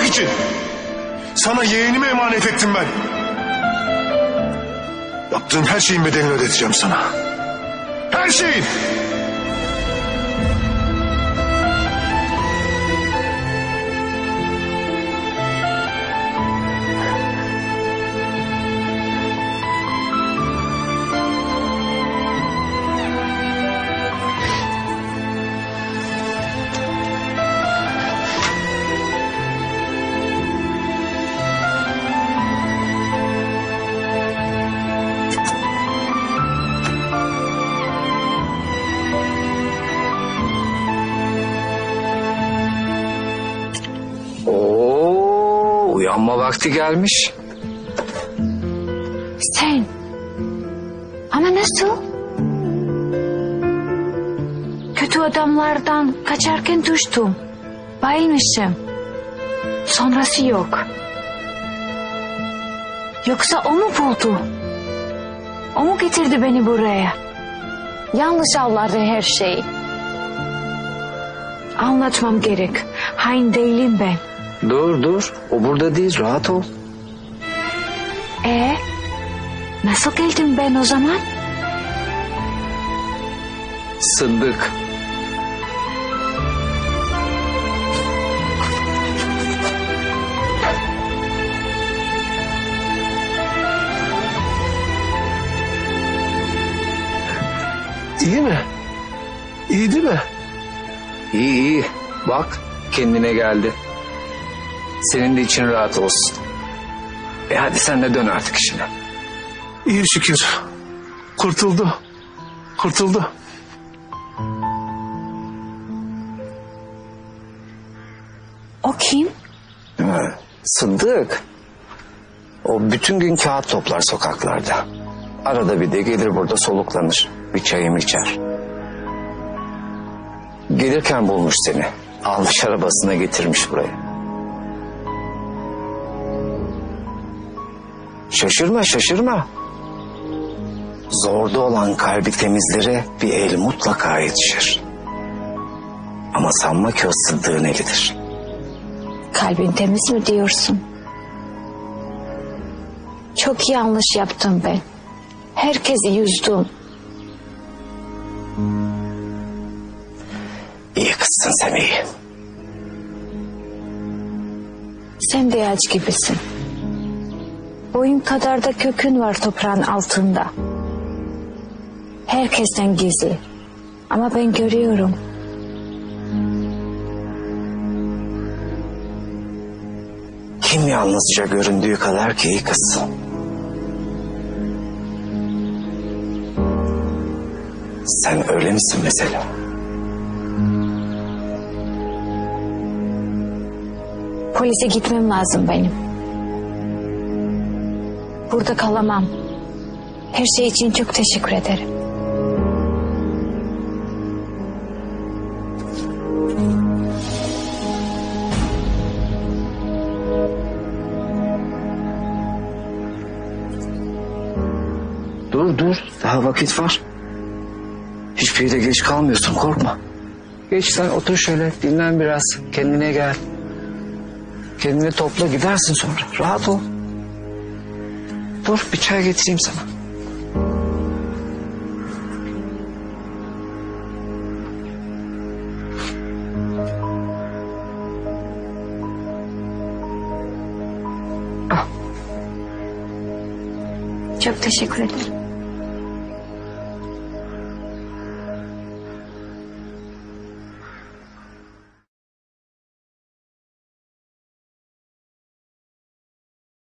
Vurmak için. Sana yeğenimi emanet ettim ben. Yaptığın her şeyin bedelini ödeteceğim sana. Her şeyin. Oo, uyanma vakti gelmiş. Sen. Ama nasıl? Kötü adamlardan kaçarken düştüm. Bayılmışım. Sonrası yok. Yoksa o mu buldu? O mu getirdi beni buraya? Yanlış avladı her şeyi. Anlatmam gerek. Hain değilim ben. Dur dur, o burada değil, rahat ol. E nasıl geldim ben o zaman? Sıddık. İyi mi? İyi değil mi? İyi iyi, bak kendine geldi. Senin de için rahat olsun. E hadi sen de dön artık işine. İyi şükür. Kurtuldu. Kurtuldu. O kim? Ha, Sıddık. O bütün gün kağıt toplar sokaklarda. Arada bir de gelir burada soluklanır. Bir çayımı içer. Gelirken bulmuş seni. Almış arabasına getirmiş buraya. Şaşırma şaşırma. Zorda olan kalbi temizlere bir el mutlaka yetişir. Ama sanma ki o Sıddık'ın elidir. Kalbin temiz mi diyorsun? Çok yanlış yaptım ben. Herkesi yüzdüm. İyi kızsın sen iyi. Sen de ağaç gibisin. Boyun kadar da kökün var toprağın altında. Herkesten gizli. Ama ben görüyorum. Kim yalnızca göründüğü kadar ki kızsın. Sen öyle misin mesela? Polise gitmem lazım benim. Burada kalamam. Her şey için çok teşekkür ederim. Dur dur daha vakit var. Hiçbir yere geç kalmıyorsun korkma. Geç sen otur şöyle dinlen biraz kendine gel. Kendini topla gidersin sonra rahat ol. Dur bir çay getireyim sana. Çok teşekkür ederim.